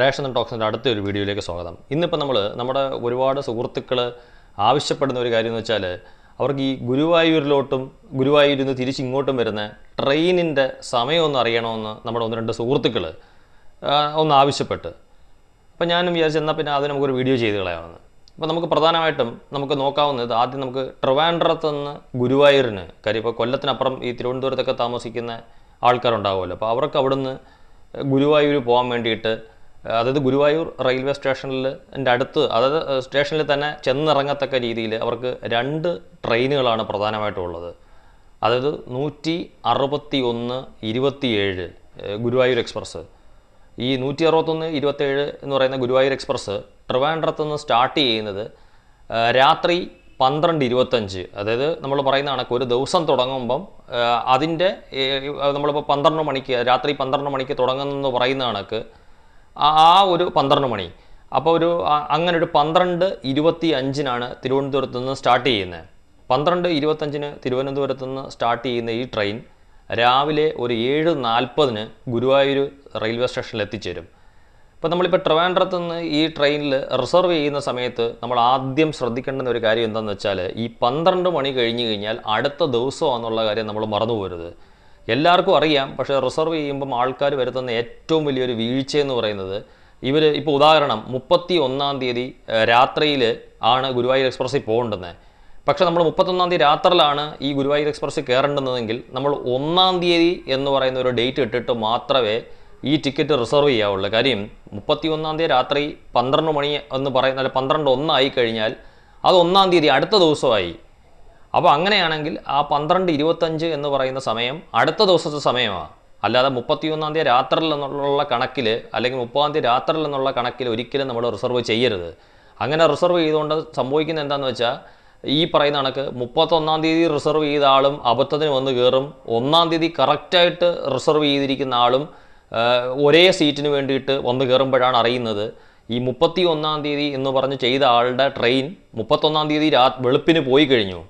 Ration ടോക്സിന്റെ അടുത്ത ഒരു വീഡിയോയിലേക്ക് സ്വാഗതം. ഇന്നിപ്പോൾ നമ്മൾ നമ്മുടെ ഒരുപാട് സുഹൃത്തുക്കൾ ആവശ്യപ്പെടുന്ന ഒരു കാര്യം എന്ന് വെച്ചാൽ അവർക്ക് ഈ ഗുരുവായൂരിലോട്ടും ഗുരുവായൂരിൽ നിന്ന് തിരിച്ച് ഇങ്ങോട്ടും വരുന്ന ട്രെയിനിന്റെ സമയമൊന്നും അറിയണമെന്ന് നമ്മുടെ ഒന്ന് രണ്ട് സുഹൃത്തുക്കൾ ഒന്ന് ആവശ്യപ്പെട്ട്. അപ്പോൾ ഞാനും വിചാരിച്ചു എന്നാൽ പിന്നെ അത് നമുക്കൊരു വീഡിയോ ചെയ്ത് കളയാമെന്ന്. അപ്പോൾ നമുക്ക് പ്രധാനമായിട്ടും നമുക്ക് നോക്കാവുന്നത് ആദ്യം നമുക്ക് ട്രിവാൻഡ്രത്ത് നിന്ന് ഗുരുവായൂരിന് കാര്യം ഇപ്പോൾ കൊല്ലത്തിനപ്പുറം ഈ തിരുവനന്തപുരത്തൊക്കെ താമസിക്കുന്ന ആൾക്കാരുണ്ടാവുമല്ലോ. അപ്പോൾ അവർക്ക് അവിടുന്ന് ഗുരുവായൂർ പോകാൻ വേണ്ടിയിട്ട് അതായത് ഗുരുവായൂർ റെയിൽവേ സ്റ്റേഷനിൽ എന്റെ അടുത്ത് അതായത് സ്റ്റേഷനിൽ തന്നെ ചെന്നിറങ്ങത്തക്ക രീതിയിൽ അവർക്ക് രണ്ട് ട്രെയിനുകളാണ് പ്രധാനമായിട്ടുള്ളത്. അതായത് നൂറ്റി അറുപത്തി ഒന്ന് ഇരുപത്തിയേഴ് ഗുരുവായൂർ എക്സ്പ്രസ് ഈ നൂറ്റി അറുപത്തൊന്ന് ഇരുപത്തേഴ് എന്ന് പറയുന്ന ഗുരുവായൂർ എക്സ്പ്രസ് ട്രിവാൻഡ്രത്ത് നിന്ന് സ്റ്റാർട്ട് ചെയ്യുന്നത് രാത്രി പന്ത്രണ്ട് ഇരുപത്തഞ്ച് അതായത് നമ്മൾ പറയുന്ന കണക്ക് ഒരു ദിവസം തുടങ്ങുമ്പം അതിന്റെ നമ്മളിപ്പോൾ പന്ത്രണ്ട് മണിക്ക് രാത്രി പന്ത്രണ്ട് മണിക്ക് തുടങ്ങുന്നെന്ന് പറയുന്ന കണക്ക് ആ ഒരു പന്ത്രണ്ട് മണി. അപ്പോൾ ഒരു അങ്ങനെ ഒരു പന്ത്രണ്ട് ഇരുപത്തി അഞ്ചിനാണ് തിരുവനന്തപുരത്ത് നിന്ന് സ്റ്റാർട്ട് ചെയ്യുന്നത്. പന്ത്രണ്ട് ഇരുപത്തഞ്ചിന് തിരുവനന്തപുരത്ത് നിന്ന് സ്റ്റാർട്ട് ചെയ്യുന്ന ഈ ട്രെയിൻ രാവിലെ ഒരു ഏഴ് നാൽപ്പതിന് ഗുരുവായൂർ റെയിൽവേ സ്റ്റേഷനിൽ എത്തിച്ചേരും. അപ്പോൾ നമ്മളിപ്പോൾ ട്രിവാൻഡ്രത്ത് നിന്ന് ഈ ട്രെയിനിൽ റിസർവ് ചെയ്യുന്ന സമയത്ത് നമ്മൾ ആദ്യം ശ്രദ്ധിക്കേണ്ടുന്ന ഒരു കാര്യം എന്താണെന്ന് വെച്ചാൽ ഈ പന്ത്രണ്ട് മണി കഴിഞ്ഞ് കഴിഞ്ഞാൽ അടുത്ത ദിവസമാണെന്നുള്ള കാര്യം നമ്മൾ മറന്നു പോകരുത് എല്ലാവർക്കും അറിയാം പക്ഷേ റിസർവ് ചെയ്യുമ്പം ആൾക്കാർ വരുത്തുന്ന ഏറ്റവും വലിയൊരു വീഴ്ച എന്ന് പറയുന്നത് ഇവർ ഇപ്പോൾ ഉദാഹരണം മുപ്പത്തി ഒന്നാം തീയതി രാത്രിയിൽ ആണ് ഗുരുവായൂർ എക്സ്പ്രസ്സിൽ പോകേണ്ടുന്നത് പക്ഷേ നമ്മൾ മുപ്പത്തൊന്നാം തീയതി രാത്രിയിലാണ് ഈ ഗുരുവായൂർ എക്സ്പ്രസ്സിൽ കയറേണ്ടുന്നതെങ്കിൽ നമ്മൾ ഒന്നാം തീയതി എന്ന് പറയുന്ന ഒരു ഡേറ്റ് ഇട്ടിട്ട് മാത്രമേ ഈ ടിക്കറ്റ് റിസർവ് ചെയ്യാവുള്ളൂ. കാര്യം മുപ്പത്തി ഒന്നാം തീയതി രാത്രി പന്ത്രണ്ട് മണി എന്ന് പറയുന്ന പന്ത്രണ്ട് ഒന്നായി കഴിഞ്ഞാൽ അത് ഒന്നാം തീയതി അടുത്ത ദിവസമായി. അപ്പോൾ അങ്ങനെയാണെങ്കിൽ ആ പന്ത്രണ്ട് ഇരുപത്തഞ്ച് എന്ന് പറയുന്ന സമയം അടുത്ത ദിവസത്തെ സമയമാണ് അല്ലാതെ മുപ്പത്തിയൊന്നാം തീയതി രാത്രിയിൽ എന്നുള്ള കണക്കിൽ അല്ലെങ്കിൽ മുപ്പതാം തീയതി രാത്രിയിൽ എന്നുള്ള കണക്കിൽ ഒരിക്കലും നമ്മൾ റിസർവ് ചെയ്യരുത്. അങ്ങനെ റിസർവ് ചെയ്തുകൊണ്ട് സംഭവിക്കുന്നത് എന്താണെന്ന് വെച്ചാൽ ഈ പറയുന്ന കണക്ക് മുപ്പത്തൊന്നാം തീയതി റിസർവ് ചെയ്ത ആളും അബദ്ധത്തിന് വന്ന് കയറും ഒന്നാം തീയതി കറക്റ്റായിട്ട് റിസർവ് ചെയ്തിരിക്കുന്ന ആളും ഒരേ സീറ്റിന് വേണ്ടിയിട്ട് വന്ന് കയറുമ്പോഴാണ് അറിയുന്നത്. ഈ മുപ്പത്തി ഒന്നാം തീയതി എന്ന് പറഞ്ഞ് ചെയ്ത ആളുടെ ട്രെയിൻ മുപ്പത്തൊന്നാം തീയതി രാ വെളുപ്പിന് പോയി കഴിഞ്ഞു.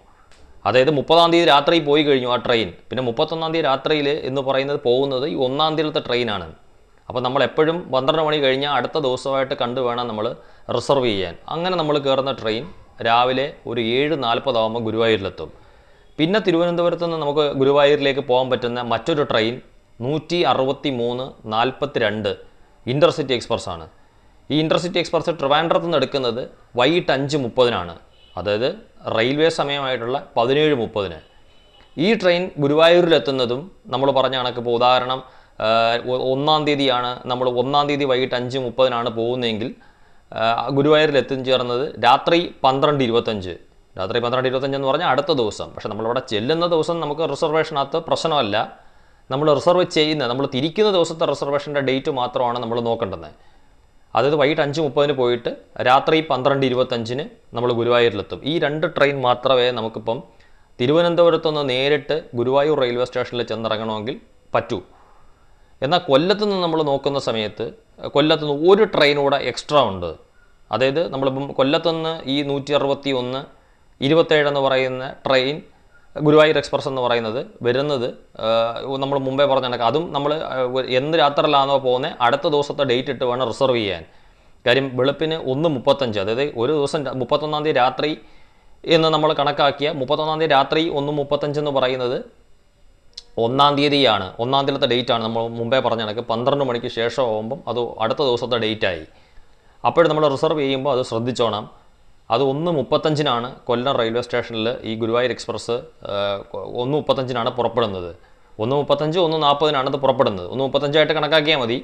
അതായത് മുപ്പതാം തീയതി രാത്രി പോയി കഴിഞ്ഞു ആ ട്രെയിൻ പിന്നെ മുപ്പത്തൊന്നാം തീയതി രാത്രിയിൽ എന്ന് പറയുന്നത് പോകുന്നത് ഈ ഒന്നാം തീയതിയിലത്തെ ട്രെയിനാണ് അപ്പോൾ നമ്മൾ എപ്പോഴും പന്ത്രണ്ട് മണി കഴിഞ്ഞാൽ അടുത്ത ദിവസമായിട്ട് കണ്ടു വേണം നമ്മൾ റിസർവ് ചെയ്യാൻ. അങ്ങനെ നമ്മൾ കയറുന്ന ട്രെയിൻ രാവിലെ ഒരു ഏഴ് നാൽപ്പതാകുമ്പോൾ ഗുരുവായൂരിലെത്തും. പിന്നെ തിരുവനന്തപുരത്ത് നിന്ന് നമുക്ക് ഗുരുവായൂരിലേക്ക് പോകാൻ പറ്റുന്ന മറ്റൊരു ട്രെയിൻ നൂറ്റി അറുപത്തി മൂന്ന് നാൽപ്പത്തി രണ്ട് ഇന്റർസിറ്റി എക്സ്പ്രസ് ആണ്. ഈ ഇന്റർസിറ്റി എക്സ്പ്രസ് ട്രിവാൻഡ്രത്ത് നിന്ന് എടുക്കുന്നത് വൈകിട്ട് അഞ്ച് മുപ്പതിനാണ്. അതായത് റെയിൽവേ സമയമായിട്ടുള്ള പതിനേഴ് മുപ്പതിന്. ഈ ട്രെയിൻ ഗുരുവായൂരിലെത്തുന്നതും നമ്മൾ പറഞ്ഞ കണക്ക് ഇപ്പോൾ ഉദാഹരണം ഒന്നാം തീയതിയാണ് നമ്മൾ ഒന്നാം തീയതി വൈകിട്ട് അഞ്ച് മുപ്പതിനാണ് പോകുന്നതെങ്കിൽ ഗുരുവായൂരിൽ എത്തിച്ചേർന്നത് രാത്രി പന്ത്രണ്ട് ഇരുപത്തഞ്ച്. രാത്രി പന്ത്രണ്ട് ഇരുപത്തഞ്ച് എന്ന് പറഞ്ഞാൽ അടുത്ത ദിവസം. പക്ഷേ നമ്മളിവിടെ ചെല്ലുന്ന ദിവസം നമുക്ക് റിസർവേഷനകത്ത് പ്രശ്നമല്ല. നമ്മൾ റിസർവ് ചെയ്യുന്ന നമ്മൾ തിരിക്കുന്ന ദിവസത്തെ റിസർവേഷന്റെ ഡേറ്റ് മാത്രമാണ് നമ്മൾ നോക്കേണ്ടത്. അതായത് വൈകിട്ട് അഞ്ച് മുപ്പതിന് പോയിട്ട് രാത്രി പന്ത്രണ്ട് ഇരുപത്തഞ്ചിന് നമ്മൾ ഗുരുവായൂരിലെത്തും. ഈ രണ്ട് ട്രെയിൻ മാത്രമേ നമുക്കിപ്പം തിരുവനന്തപുരത്ത് നിന്ന് നേരിട്ട് ഗുരുവായൂർ റെയിൽവേ സ്റ്റേഷനിൽ ചെന്നിറങ്ങണമെങ്കിൽ പറ്റൂ. എന്നാൽ കൊല്ലത്ത് നിന്ന് നമ്മൾ നോക്കുന്ന സമയത്ത് കൊല്ലത്ത് നിന്ന് ഒരു ട്രെയിൻ കൂടെ എക്സ്ട്രാ ഉണ്ട്. അതായത് നമ്മളിപ്പം കൊല്ലത്ത് നിന്ന് ഈ നൂറ്റി അറുപത്തി ഒന്ന് ഇരുപത്തേഴ് എന്ന് പറയുന്ന ട്രെയിൻ ഗുരുവായൂർ എക്സ്പ്രസ് എന്ന് പറയുന്നത് വരുന്നത് നമ്മൾ മുമ്പേ പറഞ്ഞ കണക്ക്. അതും നമ്മൾ എന്ത് രാത്രിയിലാണോ പോകുന്നത് അടുത്ത ദിവസത്തെ ഡേറ്റ് ഇട്ട് വേണം റിസർവ് ചെയ്യാൻ. കാര്യം വെളുപ്പിന് ഒന്ന് മുപ്പത്തഞ്ച് അതായത് ഒരു ദിവസം മുപ്പത്തൊന്നാം തീയതി രാത്രി എന്ന് നമ്മൾ കണക്കാക്കിയ മുപ്പത്തൊന്നാം തീയതി രാത്രി ഒന്ന് മുപ്പത്തഞ്ച് എന്ന് പറയുന്നത് ഒന്നാം തീയതിയാണ്. ഒന്നാം തീയതിയിലത്തെ ആണ്. നമ്മൾ മുമ്പേ പറഞ്ഞ കണക്ക്. പന്ത്രണ്ട് മണിക്ക് ശേഷം ആകുമ്പം അത് അടുത്ത ദിവസത്തെ ഡേറ്റായി അപ്പോഴും നമ്മൾ റിസർവ് ചെയ്യുമ്പോൾ അത് ശ്രദ്ധിച്ചോണം. അത് ഒന്ന് മുപ്പത്തഞ്ചിനാണ് കൊല്ലം റെയിൽവേ സ്റ്റേഷനിൽ ഈ ഗുരുവായൂർ എക്സ്പ്രസ് ഒന്ന് മുപ്പത്തഞ്ചിനാണ് പുറപ്പെടുന്നത്. ഒന്ന് മുപ്പത്തഞ്ച് ഒന്ന് നാൽപ്പതിനാണ് അത് പുറപ്പെടുന്നത്. ഒന്ന് മുപ്പത്തഞ്ചായിട്ട് കണക്കാക്കിയാൽ മതി.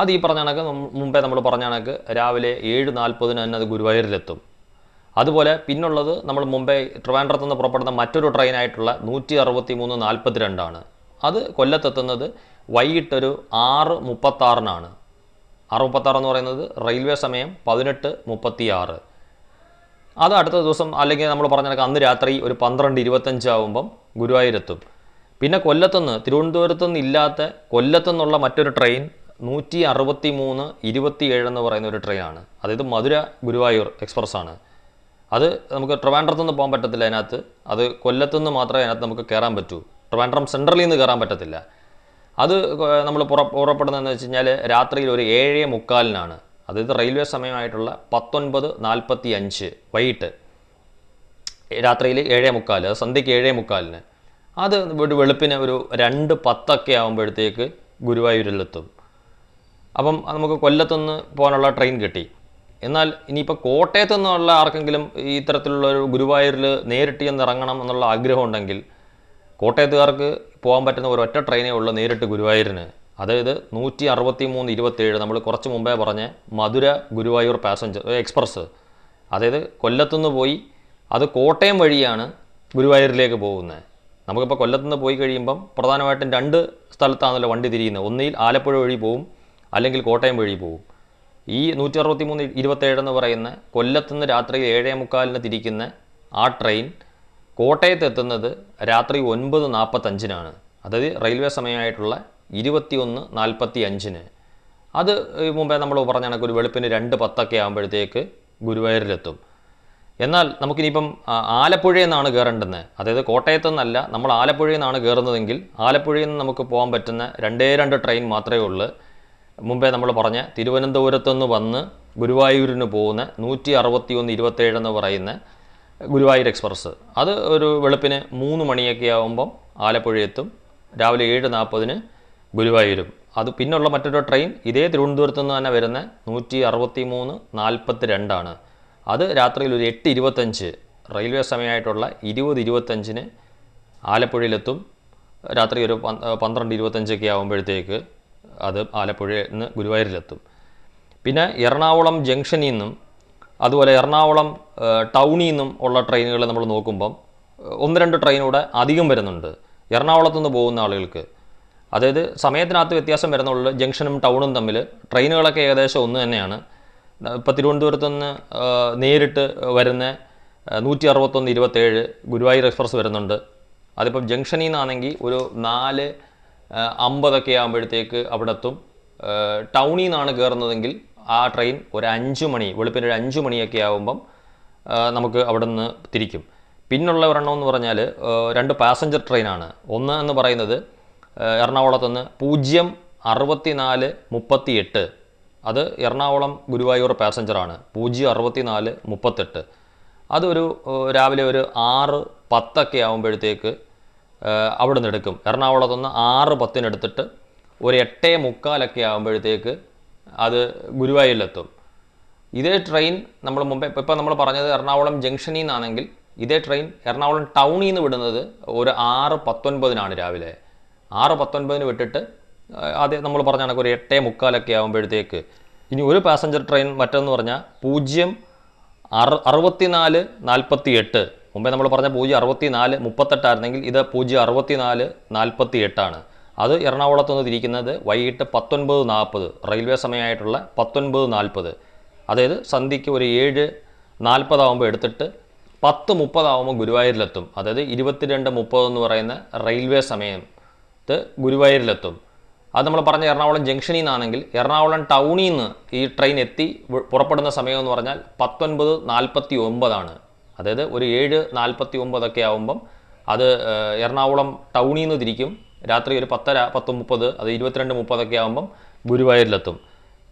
അത് ഈ പറഞ്ഞ കണക്ക് മുമ്പേ നമ്മൾ പറഞ്ഞ കണക്ക് രാവിലെ ഏഴ് നാൽപ്പതിന് തന്നെ അത് ഗുരുവായൂരിലെത്തും. അതുപോലെ പിന്നുള്ളത് നമ്മൾ മുംബൈ ട്രിവാൻഡ്രത്ത് നിന്ന് പുറപ്പെടുന്ന മറ്റൊരു ട്രെയിനായിട്ടുള്ള നൂറ്റി അറുപത്തി മൂന്ന് നാൽപ്പത്തി രണ്ടാണ് അത് കൊല്ലത്തെത്തുന്നത് വൈകിട്ടൊരു ആറ് മുപ്പത്താറിനാണ്. ആറ് മുപ്പത്താറ് എന്ന് പറയുന്നത് റെയിൽവേ സമയം പതിനെട്ട് മുപ്പത്തി ആറ് അത് അടുത്ത ദിവസം അല്ലെങ്കിൽ നമ്മൾ പറഞ്ഞ അന്ന് രാത്രി ഒരു പന്ത്രണ്ട് ഇരുപത്തഞ്ചാവുമ്പം ഗുരുവായൂരെത്തും. പിന്നെ കൊല്ലത്തുനിന്ന് തിരുവനന്തപുരത്തു നിന്ന് ഇല്ലാത്ത കൊല്ലത്തുനിന്നുള്ള മറ്റൊരു ട്രെയിൻ നൂറ്റി അറുപത്തി മൂന്ന് ഇരുപത്തിയേഴ് എന്ന് പറയുന്ന ഒരു ട്രെയിനാണ് അതായത് മധുര ഗുരുവായൂർ എക്സ്പ്രസ് ആണ്. അത് നമുക്ക് ട്രിവാൻഡ്രത്തുനിന്ന് പോകാൻ പറ്റത്തില്ല അതിനകത്ത്. അത് കൊല്ലത്തുനിന്ന് മാത്രമേ അതിനകത്ത് നമുക്ക് കയറാൻ പറ്റൂ. ട്രിവാൻഡ്രം സെൻട്രലിൽ നിന്ന് കയറാൻ പറ്റത്തില്ല. അത് നമ്മൾ പുറ പുറപ്പെടുന്നതെന്ന് വെച്ച് കഴിഞ്ഞാൽ രാത്രിയിൽ ഒരു ഏഴേ മുക്കാലിനാണ്. അതായത് റെയിൽവേ സമയമായിട്ടുള്ള പത്തൊൻപത് നാൽപ്പത്തി അഞ്ച് വൈകിട്ട് രാത്രിയിൽ ഏഴേ മുക്കാൽ അത് സന്ധ്യയ്ക്ക് ഏഴേ മുക്കാലിന്. അത് ഒരു വെളുപ്പിന് ഒരു രണ്ട് പത്തൊക്കെ ആകുമ്പോഴത്തേക്ക് ഗുരുവായൂരിലെത്തും. അപ്പം നമുക്ക് കൊല്ലത്തുനിന്ന് പോകാനുള്ള ട്രെയിൻ കിട്ടി. എന്നാൽ ഇനിയിപ്പോൾ കോട്ടയത്തു നിന്നുള്ള ആർക്കെങ്കിലും ഇത്തരത്തിലുള്ള ഒരു ഗുരുവായൂരിൽ നേരിട്ട് ചെന്ന് ഇറങ്ങണം എന്നുള്ള ആഗ്രഹം ഉണ്ടെങ്കിൽ കോട്ടയത്തുകാർക്ക് പോകാൻ പറ്റുന്ന ഒരൊറ്റ ട്രെയിനേ ഉള്ളൂ നേരിട്ട് ഗുരുവായൂരിന്. അതായത് നൂറ്റി അറുപത്തി മൂന്ന് ഇരുപത്തേഴ് നമ്മൾ കുറച്ച് മുമ്പേ പറഞ്ഞ മധുര ഗുരുവായൂർ പാസഞ്ചർ എക്സ്പ്രസ്. അതായത് കൊല്ലത്തുനിന്ന് പോയി അത് കോട്ടയം വഴിയാണ് ഗുരുവായൂരിലേക്ക് പോകുന്നത്. നമുക്കിപ്പോൾ കൊല്ലത്തുനിന്ന് പോയി കഴിയുമ്പം പ്രധാനമായിട്ടും രണ്ട് സ്ഥലത്താണല്ലോ വണ്ടി തിരിയുന്നത്. ഒന്നിൽ ആലപ്പുഴ വഴി പോവും അല്ലെങ്കിൽ കോട്ടയം വഴി പോവും. ഈ നൂറ്റി അറുപത്തി മൂന്ന് ഇരുപത്തേഴ് എന്ന് പറയുന്ന കൊല്ലത്തുനിന്ന് രാത്രി ഏഴേ മുക്കാലിന് തിരിക്കുന്ന ആ ട്രെയിൻ കോട്ടയത്ത് എത്തുന്നത് രാത്രി ഒൻപത് നാൽപ്പത്തഞ്ചിനാണ്. അതായത് റെയിൽവേ സമയമായിട്ടുള്ള ഇരുപത്തിയൊന്ന് നാൽപ്പത്തി അഞ്ചിന് അത് മുമ്പേ നമ്മൾ പറഞ്ഞ കണക്ക് ഒരു വെളുപ്പിന് രണ്ട് പത്തൊക്കെ ആകുമ്പോഴത്തേക്ക് ഗുരുവായൂരിലെത്തും. എന്നാൽ നമുക്കിനിയിപ്പം ആലപ്പുഴയിൽ നിന്നാണ് കയറേണ്ടത് അതായത് കോട്ടയത്തു നിന്നല്ല നമ്മൾ ആലപ്പുഴയിൽ നിന്നാണ് കയറുന്നതെങ്കിൽ ആലപ്പുഴയിൽ നിന്ന് നമുക്ക് പോകാൻ പറ്റുന്ന രണ്ടേ രണ്ട് ട്രെയിൻ മാത്രമേ ഉള്ളൂ. മുമ്പേ നമ്മൾ പറഞ്ഞ തിരുവനന്തപുരത്തുനിന്ന് വന്ന് ഗുരുവായൂരിന് പോകുന്ന നൂറ്റി അറുപത്തി ഒന്ന് ഇരുപത്തേഴ് എന്ന് പറയുന്ന ഗുരുവായൂർ എക്സ്പ്രസ് അത് ഒരു വെളുപ്പിന് മൂന്ന് മണിയൊക്കെ ആകുമ്പം ആലപ്പുഴയെത്തും. രാവിലെ ഏഴ് നാൽപ്പതിന് ഗുരുവായൂരും അത് പിന്നുള്ള മറ്റൊരു ട്രെയിൻ ഇതേ തിരുവനന്തപുരത്ത് നിന്ന് തന്നെ വരുന്ന നൂറ്റി അറുപത്തി മൂന്ന് നാൽപ്പത്തി രണ്ടാണ് അത് രാത്രിയിൽ ഒരു എട്ട് ഇരുപത്തഞ്ച് റെയിൽവേ സമയമായിട്ടുള്ള ഇരുപത് ഇരുപത്തഞ്ചിന് ആലപ്പുഴയിലെത്തും. രാത്രി ഒരു പന്ത് പന്ത്രണ്ട് ഇരുപത്തഞ്ചൊക്കെ ആകുമ്പോഴത്തേക്ക് അത് ആലപ്പുഴയിൽ നിന്ന് ഗുരുവായൂരിലെത്തും. പിന്നെ എറണാകുളം ജംഗ്ഷനിൽ നിന്നും അതുപോലെ എറണാകുളം ടൗണിൽ നിന്നും ഉള്ള ട്രെയിനുകൾ നമ്മൾ നോക്കുമ്പം ഒന്ന് രണ്ട് ട്രെയിനൂടെ അധികം വരുന്നുണ്ട്. എറണാകുളത്തു നിന്ന് പോകുന്ന ആളുകൾക്ക് അതായത് സമയത്തിനകത്ത് വ്യത്യാസം വരുന്നുള്ളൂ ജംഗ്ഷനും ടൗണും തമ്മിൽ. ട്രെയിനുകളൊക്കെ ഏകദേശം ഒന്ന് തന്നെയാണ്. ഇപ്പോൾ തിരുവനന്തപുരത്ത് നിന്ന് നേരിട്ട് വരുന്ന നൂറ്റി അറുപത്തൊന്ന് ഇരുപത്തേഴ് ഗുരുവായൂർ എക്സ്പ്രസ് വരുന്നുണ്ട്. അതിപ്പം ജംഗ്ഷനിൽ നിന്നാണെങ്കിൽ ഒരു നാല് അമ്പതൊക്കെ ആകുമ്പോഴത്തേക്ക് അവിടെ എത്തും. ടൗണിൽ നിന്നാണ് കയറുന്നതെങ്കിൽ ആ ട്രെയിൻ ഒരു അഞ്ച് മണി വെളുപ്പിന് ഒരു അഞ്ച് മണിയൊക്കെ ആകുമ്പം നമുക്ക് അവിടെ നിന്ന് തിരിക്കും. പിന്നുള്ള ഒരെണ്ണം എന്ന് പറഞ്ഞാൽ രണ്ട് പാസഞ്ചർ ട്രെയിനാണ്. ഒന്ന് എന്ന് പറയുന്നത് എറണാകുളത്ത് നിന്ന് പൂജ്യം അറുപത്തി നാല് മുപ്പത്തി എട്ട് അത് എറണാകുളം ഗുരുവായൂർ പാസഞ്ചറാണ്. പൂജ്യം അറുപത്തി നാല് മുപ്പത്തെട്ട്. അതൊരു രാവിലെ ഒരു ആറ് പത്തൊക്കെ ആകുമ്പോഴത്തേക്ക് അവിടെ നിന്ന് എടുക്കും. എറണാകുളത്ത് നിന്ന് ആറ് പത്തിനെടുത്തിട്ട് ഒരു എട്ടേ മുക്കാലൊക്കെ ആകുമ്പോഴത്തേക്ക് അത് ഗുരുവായൂരിലെത്തും. ഇതേ ട്രെയിൻ നമ്മൾ മുമ്പേ ഇപ്പം നമ്മൾ പറഞ്ഞത് എറണാകുളം ജംഗ്ഷനിൽ നിന്നാണെങ്കിൽ ഇതേ ട്രെയിൻ എറണാകുളം ടൗണിൽ നിന്ന് വിടുന്നത് ഒരു ആറ് പത്തൊൻപതിനാണ് രാവിലെ. ആറ് പത്തൊൻപതിന് വിട്ടിട്ട് ആദ്യം നമ്മൾ പറഞ്ഞ കണക്ക് ഒരു എട്ടേ മുക്കാലൊക്കെ ആകുമ്പോഴത്തേക്ക് ഇനി ഒരു പാസഞ്ചർ ട്രെയിൻ മറ്റെന്ന് പറഞ്ഞാൽ പൂജ്യം അറു അറുപത്തിനാല് നാൽപ്പത്തി എട്ട് മുമ്പേ നമ്മൾ പറഞ്ഞ പൂജ്യം അറുപത്തി നാല് മുപ്പത്തെട്ടായിരുന്നെങ്കിൽ ഇത് പൂജ്യം അറുപത്തി നാല് നാൽപ്പത്തി എട്ടാണ് അത് എറണാകുളത്ത് നിന്ന് തിരിക്കുന്നത് വൈകിട്ട് പത്തൊൻപത് നാൽപ്പത് റെയിൽവേ സമയമായിട്ടുള്ള പത്തൊൻപത് നാൽപ്പത്. അതായത് സന്ധ്യയ്ക്ക് ഒരു ഏഴ് നാൽപ്പതാവുമ്പോൾ എടുത്തിട്ട് പത്ത് മുപ്പതാവുമ്പോൾ ഗുരുവായൂരിലെത്തും. അതായത് ഇരുപത്തിരണ്ട് മുപ്പത് എന്ന് പറയുന്ന റെയിൽവേ സമയത്ത് ഗുരുവായൂരിലെത്തും. അത് നമ്മൾ പറഞ്ഞ എറണാകുളം ജംഗ്ഷനിൽ നിന്നാണെങ്കിൽ എറണാകുളം ടൗണിൽ നിന്ന് ഈ ട്രെയിൻ എത്തി പുറപ്പെടുന്ന സമയം എന്ന് പറഞ്ഞാൽ പത്തൊൻപത് നാൽപ്പത്തി ഒമ്പതാണ് അതായത് ഒരു ഏഴ് നാൽപ്പത്തി ഒമ്പതൊക്കെ ആകുമ്പം അത് എറണാകുളം ടൗണിൽ നിന്ന് തിരിക്കും. രാത്രി ഒരു പത്തര പത്ത് മുപ്പത് അത് ഇരുപത്തിരണ്ട് മുപ്പതൊക്കെ ആകുമ്പം ഗുരുവായൂരിലെത്തും.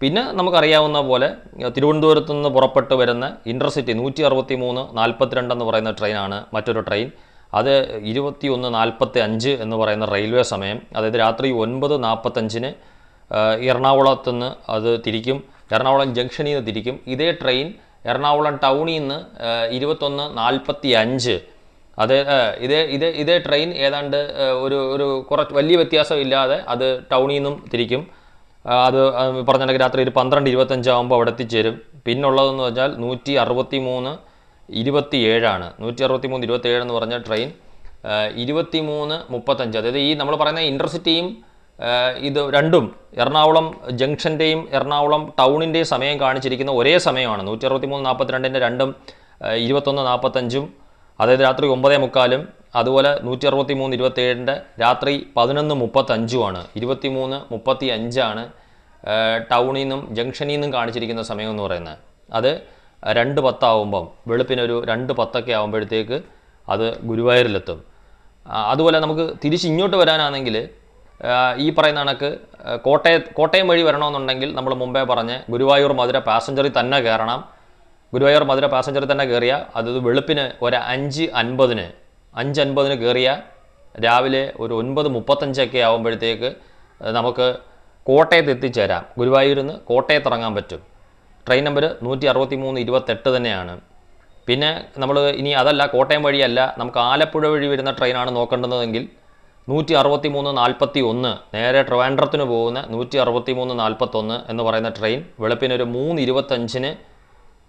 പിന്നെ നമുക്കറിയാവുന്ന പോലെ തിരുവനന്തപുരത്തു നിന്ന് പുറപ്പെട്ട് വരുന്ന ഇന്റർസിറ്റി നൂറ്റി അറുപത്തി മൂന്ന് നാൽപ്പത്തിരണ്ട് എന്ന് പറയുന്ന ട്രെയിനാണ് മറ്റൊരു ട്രെയിൻ അത് ഇരുപത്തി ഒന്ന് നാൽപ്പത്തി അഞ്ച് എന്ന് പറയുന്ന റെയിൽവേ സമയം അതായത് രാത്രി ഒൻപത് നാൽപ്പത്തഞ്ചിന് എറണാകുളത്ത് നിന്ന് അത് തിരിക്കും. എറണാകുളം ജംഗ്ഷനിൽ നിന്ന് തിരിക്കും. ഇതേ ട്രെയിൻ എറണാകുളം ടൗണിൽ നിന്ന് ഇരുപത്തൊന്ന് നാൽപ്പത്തി അഞ്ച് അത് ഇതേ ഇതേ ഇതേ ട്രെയിൻ ഏതാണ്ട് ഒരു ഒരു കുറച്ച് വലിയ വ്യത്യാസം ഇല്ലാതെ അത് ടൗണിൽ നിന്നും തിരിക്കും. അത് പറഞ്ഞിട്ടുണ്ടെങ്കിൽ രാത്രി ഒരു പന്ത്രണ്ട് ഇരുപത്തഞ്ചാകുമ്പോൾ അവിടെ എത്തിച്ചേരും. പിന്നുള്ളതെന്ന് വെച്ചാൽ നൂറ്റി അറുപത്തി മൂന്ന് ഇരുപത്തി ഏഴാണ് നൂറ്റി അറുപത്തി മൂന്ന് ഇരുപത്തി ഏഴ് എന്ന് പറഞ്ഞ ട്രെയിൻ ഇരുപത്തി മൂന്ന് മുപ്പത്തഞ്ച്. അതായത് ഈ നമ്മൾ പറയുന്ന ഇന്റർസിറ്റിയും ഇത് രണ്ടും എറണാകുളം ജംഗ്ഷന്റെയും എറണാകുളം ടൗണിന്റെയും സമയം കാണിച്ചിരിക്കുന്ന ഒരേ സമയമാണ്. നൂറ്റി അറുപത്തി മൂന്ന് നാൽപ്പത്തിരണ്ടിന്റെ രണ്ടും ഇരുപത്തൊന്ന് നാൽപ്പത്തഞ്ചും അതായത് രാത്രി ഒമ്പതേ മുക്കാലും അതുപോലെ നൂറ്റി അറുപത്തി മൂന്ന് ഇരുപത്തേഴിന്റെ രാത്രി പതിനൊന്ന് മുപ്പത്തഞ്ചുമാണ്. ഇരുപത്തി മൂന്ന് മുപ്പത്തി അഞ്ചാണ് ടൗണിൽ നിന്നും ജംഗ്ഷനിൽ നിന്നും കാണിച്ചിരിക്കുന്ന സമയം എന്ന് പറയുന്നത്. അത് രണ്ട് പത്താവുമ്പം വെളുപ്പിനൊരു രണ്ട് പത്തൊക്കെ ആകുമ്പോഴത്തേക്ക് അത് ഗുരുവായൂരിലെത്തും. അതുപോലെ നമുക്ക് തിരിച്ച് ഇങ്ങോട്ട് വരാനാണെങ്കിൽ ഈ പറയുന്ന കണക്ക് കോട്ടയം കോട്ടയം വഴി വരണമെന്നുണ്ടെങ്കിൽ നമ്മൾ മുമ്പേ പറഞ്ഞ് ഗുരുവായൂർ മധുര പാസഞ്ചറിൽ തന്നെ കയറണം. ഗുരുവായൂർ മധുര പാസഞ്ചറിൽ തന്നെ കയറിയ അത് വെളുപ്പിന് ഒരു അഞ്ച് അൻപതിന് അഞ്ച് അൻപതിന് കയറിയ രാവിലെ ഒരു ഒൻപത് മുപ്പത്തഞ്ചൊക്കെ ആകുമ്പോഴത്തേക്ക് നമുക്ക് കോട്ടയത്ത് എത്തിച്ചേരാം. ഗുരുവായൂരിൽ നിന്ന് കോട്ടയത്ത് ഇറങ്ങാൻ പറ്റും. ട്രെയിൻ നമ്പർ നൂറ്റി അറുപത്തി മൂന്ന് ഇരുപത്തെട്ട് തന്നെയാണ്. പിന്നെ നമ്മൾ ഇനി അതല്ല കോട്ടയം വഴിയല്ല നമുക്ക് ആലപ്പുഴ വഴി വരുന്ന ട്രെയിനാണ് നോക്കേണ്ടതെങ്കിൽ നൂറ്റി അറുപത്തി മൂന്ന് നാൽപ്പത്തി ഒന്ന് നേരെ ട്രിവാൻഡ്രത്തിന് പോകുന്ന നൂറ്റി അറുപത്തി മൂന്ന് നാൽപ്പത്തൊന്ന് എന്ന് പറയുന്ന ട്രെയിൻ വെളുപ്പിന് ഒരു മൂന്ന് ഇരുപത്തഞ്ചിന്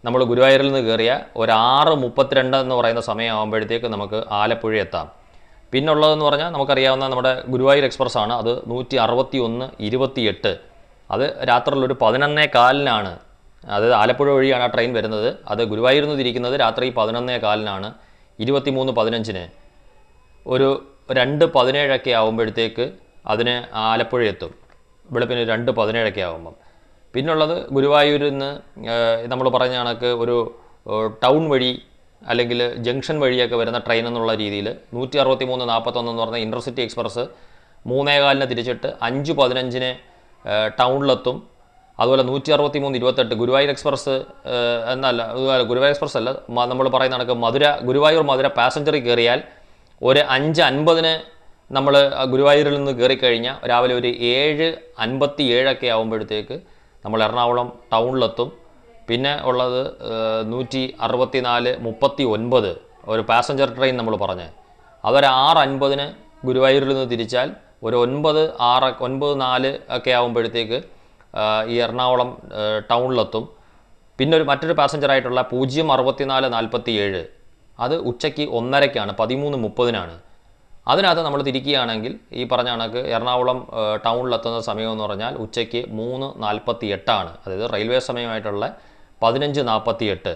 നമ്മൾ ഗുരുവായൂരിൽ നിന്ന് കയറിയ ഒരു ആറ് മുപ്പത്തിരണ്ട് എന്ന് പറയുന്ന സമയമാകുമ്പോഴത്തേക്ക് നമുക്ക് ആലപ്പുഴ എത്താം. പിന്നുള്ളതെന്ന് പറഞ്ഞാൽ നമുക്കറിയാവുന്ന നമ്മുടെ ഗുരുവായൂർ എക്സ്പ്രസ് ആണ്. അത് നൂറ്റി അറുപത്തി ഒന്ന് ഇരുപത്തിയെട്ട്. അത് രാത്രിയിൽ ഒരു പതിനൊന്നേ കാലിനാണ് അത് ആലപ്പുഴ വഴിയാണ് ആ ട്രെയിൻ വരുന്നത്. അത് ഗുരുവായൂരിൽ നിന്ന് തിരിക്കുന്നത് രാത്രി പതിനൊന്നേ കാലിനാണ്. ഇരുപത്തിമൂന്ന് പതിനഞ്ചിന്. ഒരു രണ്ട് പതിനേഴൊക്കെ ആകുമ്പോഴത്തേക്ക് അതിന് ആലപ്പുഴ എത്തും. വെളുപ്പിന് രണ്ട് പതിനേഴൊക്കെ ആകുമ്പം പിന്നുള്ളത് ഗുരുവായൂരിൽ നിന്ന് നമ്മൾ പറഞ്ഞ കണക്ക് ഒരു ടൗൺ വഴി അല്ലെങ്കിൽ ജംഗ്ഷൻ വഴിയൊക്കെ വരുന്ന ട്രെയിൻ എന്നുള്ള രീതിയിൽ നൂറ്റി അറുപത്തി മൂന്ന് നാൽപ്പത്തൊന്ന് എന്ന് പറഞ്ഞ ഇന്റർസിറ്റി എക്സ്പ്രസ് മൂന്നേകാലിന് തിരിച്ചിട്ട് അഞ്ച് പതിനഞ്ചിന് ടൗണിലെത്തും. അതുപോലെ നൂറ്റി അറുപത്തി മൂന്ന് ഇരുപത്തെട്ട് ഗുരുവായൂർ എക്സ്പ്രസ് എന്നല്ല ഗുരുവായൂർ എക്സ്പ്രസ് അല്ല നമ്മൾ പറയുന്ന കണക്ക് മധുര ഗുരുവായൂർ മധുര പാസഞ്ചറിൽ കയറിയാൽ ഒരു അഞ്ച് അൻപതിന് നമ്മൾ ഗുരുവായൂരിൽ നിന്ന് കയറിക്കഴിഞ്ഞാൽ രാവിലെ ഒരു ഏഴ് അൻപത്തി ഏഴൊക്കെ ആകുമ്പോഴത്തേക്ക് നമ്മൾ എറണാകുളം ടൗണിലെത്തും. പിന്നെ ഉള്ളത് നൂറ്റി അറുപത്തി നാല് മുപ്പത്തി ഒൻപത് ഒരു പാസഞ്ചർ ട്രെയിൻ നമ്മൾ പറഞ്ഞ്. അതൊരു ആറ് അൻപതിന് ഗുരുവായൂരിൽ നിന്ന് തിരിച്ചാൽ ഒരു ഒൻപത് ആറ് ഒൻപത് നാല് ഒക്കെ ആകുമ്പോഴത്തേക്ക് ഈ എറണാകുളം ടൗണിലെത്തും. പിന്നെ ഒരു മറ്റൊരു പാസഞ്ചറായിട്ടുള്ള പൂജ്യം അറുപത്തിനാല് നാൽപ്പത്തി ഏഴ് അത് ഉച്ചയ്ക്ക് ഒന്നരയ്ക്കാണ് പതിമൂന്ന് മുപ്പതിനാണ്. അതിനകത്ത് നമ്മൾ തിരിക്കുകയാണെങ്കിൽ ഈ പറഞ്ഞ കണക്ക് എറണാകുളം ടൗണിലെത്തുന്ന സമയം എന്ന് പറഞ്ഞാൽ ഉച്ചയ്ക്ക് മൂന്ന് നാൽപ്പത്തി എട്ടാണ് അതായത് റെയിൽവേ സമയമായിട്ടുള്ള പതിനഞ്ച് നാൽപ്പത്തി എട്ട്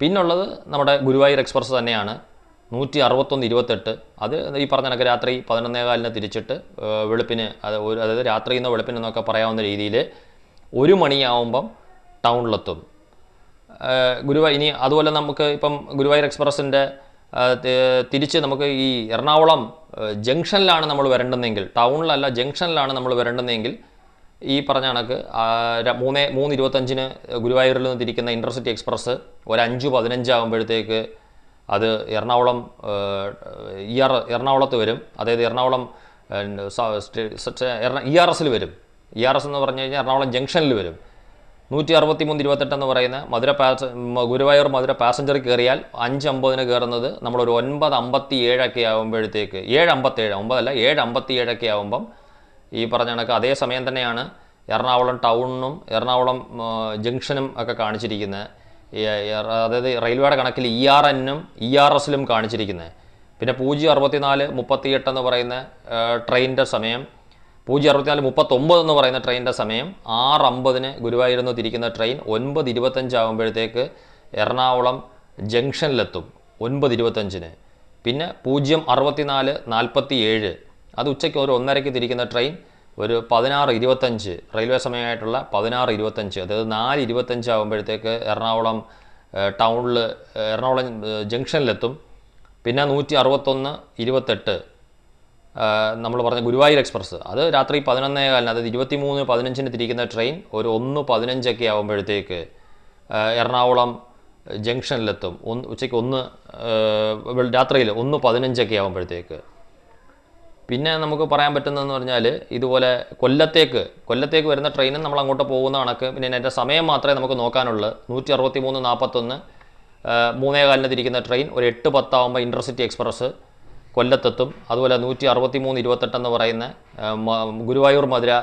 പിന്നുള്ളത് നമ്മുടെ ഗുരുവായൂർ എക്സ്പ്രസ് തന്നെയാണ്. നൂറ്റി അറുപത്തൊന്ന് ഇരുപത്തെട്ട്. അത് ഈ പറഞ്ഞ കണക്ക് രാത്രി പതിനൊന്നേകാലിന് തിരിച്ചിട്ട് വെളുപ്പിന് അത് ഒരു അതായത് രാത്രി എന്നോ വെളുപ്പിന് എന്നൊക്കെ പറയാവുന്ന രീതിയിൽ ഒരു മണിയാവുമ്പം ടൗണിലെത്തും. ഗുരുവായൂർ ഇനി അതുപോലെ നമുക്ക് ഇപ്പം ഗുരുവായൂർ എക്സ്പ്രസിന്റെ തിരിച്ച് നമുക്ക് ഈ എറണാകുളം ജംഗ്ഷനിലാണ് നമ്മൾ വരേണ്ടതെങ്കിൽ ടൗണിലല്ല ജംഗ്ഷനിലാണ് നമ്മൾ വരേണ്ടതെങ്കിൽ ഈ പറഞ്ഞ കണക്ക് മൂന്ന് മൂന്ന് ഇരുപത്തഞ്ചിന് ഗുരുവായൂരിൽ നിന്ന് തിരിക്കുന്ന ഇന്റർസിറ്റി എക്സ്പ്രസ് ഒരു അഞ്ച് പതിനഞ്ചാകുമ്പോഴത്തേക്ക് അത് എറണാകുളം ഇ ആർ എറണാകുളത്ത് വരും. അതായത് എറണാകുളം ഇ ആർ എസിൽ വരും. ഇ ആർ എസ് എന്ന് പറഞ്ഞു കഴിഞ്ഞാൽ എറണാകുളം ജംഗ്ഷനിൽ വരും. നൂറ്റി അറുപത്തി മൂന്ന് ഇരുപത്തെട്ട് എന്ന് പറയുന്ന മധുര പാസ ഗുരുവായൂർ മധുര പാസഞ്ചർ കയറിയാൽ അഞ്ച് അമ്പതിന് കയറുന്നത് നമ്മളൊരു ഒൻപത് അമ്പത്തി ഏഴൊക്കെ ആകുമ്പോഴത്തേക്ക് ഏഴ് അമ്പത്തേഴ് ഒമ്പതല്ല ഏഴ് അമ്പത്തി ഏഴൊക്കെ ആകുമ്പം ഈ പറഞ്ഞ കണക്ക് അതേ സമയം തന്നെയാണ് എറണാകുളം ടൗണിനും എറണാകുളം ജംഗ്ഷനും ഒക്കെ കാണിച്ചിരിക്കുന്നത്. അതായത് റെയിൽവേയുടെ കണക്കിൽ ഇ ആർ എന്നും ഇ ആർ എസിലും കാണിച്ചിരിക്കുന്നത് പിന്നെ പൂജ്യം അറുപത്തിനാല് മുപ്പത്തിയെട്ട് എന്ന് പറയുന്ന ട്രെയിനിന്റെ സമയം പൂജ്യം അറുപത്തിനാല് മുപ്പത്തൊമ്പത് എന്ന് പറയുന്ന ട്രെയിനിന്റെ സമയം ആറ് അമ്പതിന് ഗുരുവായൂരിൽ നിന്ന് തിരിക്കുന്ന ട്രെയിൻ ഒൻപത് ഇരുപത്തഞ്ചാകുമ്പോഴത്തേക്ക് എറണാകുളം ജംഗ്ഷനിലെത്തും ഒൻപത് ഇരുപത്തഞ്ചിന്. പിന്നെ പൂജ്യം അറുപത്തിനാല് നാൽപ്പത്തി ഏഴ് അത് ഉച്ചയ്ക്ക് ഒരു ഒന്നരയ്ക്ക് തിരിക്കുന്ന ട്രെയിൻ ഒരു പതിനാറ് ഇരുപത്തഞ്ച്. റെയിൽവേ സമയമായിട്ടുള്ള പതിനാറ് ഇരുപത്തഞ്ച്. അതായത് നാല് ഇരുപത്തഞ്ച് ആകുമ്പോഴത്തേക്ക് എറണാകുളം ടൗണിൽ എറണാകുളം ജംഗ്ഷനിലെത്തും. പിന്നെ നൂറ്റി അറുപത്തൊന്ന് ഇരുപത്തെട്ട് നമ്മൾ പറഞ്ഞ ഗുരുവായൂർ എക്സ്പ്രസ് അത് രാത്രി പതിനൊന്നേ കാലിന് അതായത് ഇരുപത്തി മൂന്ന് പതിനഞ്ചിന് തിരിക്കുന്ന ട്രെയിൻ ഒരു ഒന്ന് പതിനഞ്ചൊക്കെ ആകുമ്പോഴത്തേക്ക് എറണാകുളം ജംഗ്ഷനിലെത്തും. ഒന്ന് ഉച്ചയ്ക്ക് ഒന്ന് രാത്രിയിൽ ഒന്ന് പതിനഞ്ചൊക്കെ ആകുമ്പോഴത്തേക്ക് പിന്നെ നമുക്ക് പറയാൻ പറ്റുന്നതെന്ന് പറഞ്ഞാൽ ഇതുപോലെ കൊല്ലത്തേക്ക് കൊല്ലത്തേക്ക് വരുന്ന ട്രെയിനും നമ്മൾ അങ്ങോട്ട് പോകുന്ന കണക്ക്. പിന്നെ അതിന്റെ സമയം മാത്രമേ നമുക്ക് നോക്കാനുള്ളൂ. നൂറ്റി അറുപത്തി മൂന്ന് നാൽപ്പത്തൊന്ന് മൂന്നേ കാലിന് തിരിക്കുന്ന ട്രെയിൻ ഒരു എട്ട് പത്താവുമ്പോൾ ഇന്റർസിറ്റി എക്സ്പ്രസ് കൊല്ലത്തെത്തും. അതുപോലെ നൂറ്റി അറുപത്തി മൂന്ന് ഇരുപത്തെട്ടെന്ന് പറയുന്ന ഗുരുവായൂർ മധുര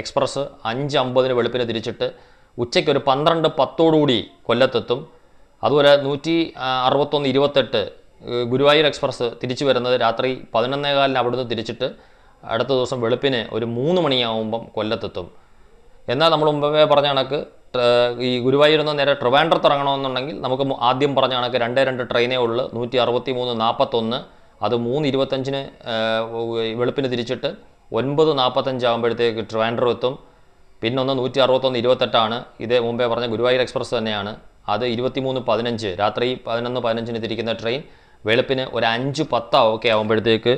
എക്സ്പ്രസ് അഞ്ച് അമ്പതിന് വെളുപ്പിന് തിരിച്ചിട്ട് ഉച്ചയ്ക്ക് ഒരു പന്ത്രണ്ട് പത്തോടുകൂടി കൊല്ലത്തെത്തും. അതുപോലെ നൂറ്റി അറുപത്തൊന്ന് ഇരുപത്തെട്ട് ഗുരുവായൂർ എക്സ്പ്രസ് തിരിച്ചു വരുന്നത് രാത്രി പതിനൊന്നേ കാലിന് അവിടുന്ന് തിരിച്ചിട്ട് അടുത്ത ദിവസം വെളുപ്പിന് ഒരു മൂന്ന് മണിയാവുമ്പം കൊല്ലത്തെത്തും. എന്നാൽ നമ്മൾ മുമ്പേ പറഞ്ഞ കണക്ക് ഈ ഗുരുവായൂരിൽ നിന്ന് നേരെ ട്രിവാൻഡ്രത്ത് ഇറങ്ങണമെന്നുണ്ടെങ്കിൽ നമുക്ക് ആദ്യം പറഞ്ഞ കണക്ക് രണ്ടേ രണ്ട് ട്രെയിനേ ഉള്ളൂ നൂറ്റി അറുപത്തി മൂന്ന് നാൽപ്പത്തൊന്ന് അത് മൂന്ന് ഇരുപത്തഞ്ചിന് വെളുപ്പിന് തിരിച്ചിട്ട് ഒൻപത് നാൽപ്പത്തഞ്ചാകുമ്പോഴത്തേക്ക് ട്രിവാൻഡ്രം എത്തും. പിന്നെ ഒന്ന് നൂറ്റി അറുപത്തൊന്ന് ഇരുപത്തെട്ടാണ് ഇതേ മുമ്പേ പറഞ്ഞ ഗുരുവായൂർ എക്സ്പ്രസ് തന്നെയാണ്. അത് ഇരുപത്തിമൂന്ന് പതിനഞ്ച് രാത്രി പതിനൊന്ന് പതിനഞ്ചിന് തിരിക്കുന്ന ട്രെയിൻ. വെളുപ്പിന് ഒരു അഞ്ച് പത്താവും. ഒക്കെ ആകുമ്പോഴത്തേക്ക്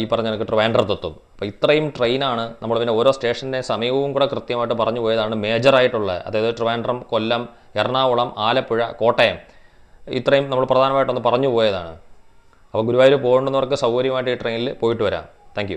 ഈ പറഞ്ഞ കണക്ക് ട്രിവാൻഡ്രത്തെത്തും അപ്പോൾ ഇത്രയും ട്രെയിനാണ് നമ്മൾ പിന്നെ ഓരോ സ്റ്റേഷന്റെ സമയവും കൂടെ കൃത്യമായിട്ട് പറഞ്ഞു പോയതാണ് മേജറായിട്ടുള്ളത് അതായത് ട്രിവാൻഡ്രം കൊല്ലം എറണാകുളം ആലപ്പുഴ കോട്ടയം. ഇത്രയും നമ്മൾ പ്രധാനമായിട്ടൊന്ന് പറഞ്ഞു പോയതാണ്. അപ്പോൾ ഗുരുവായൂർ പോകേണ്ടുന്നവർക്ക് സൗകര്യമായിട്ട് ഈ ട്രെയിനിൽ പോയിട്ട് വരാം. താങ്ക്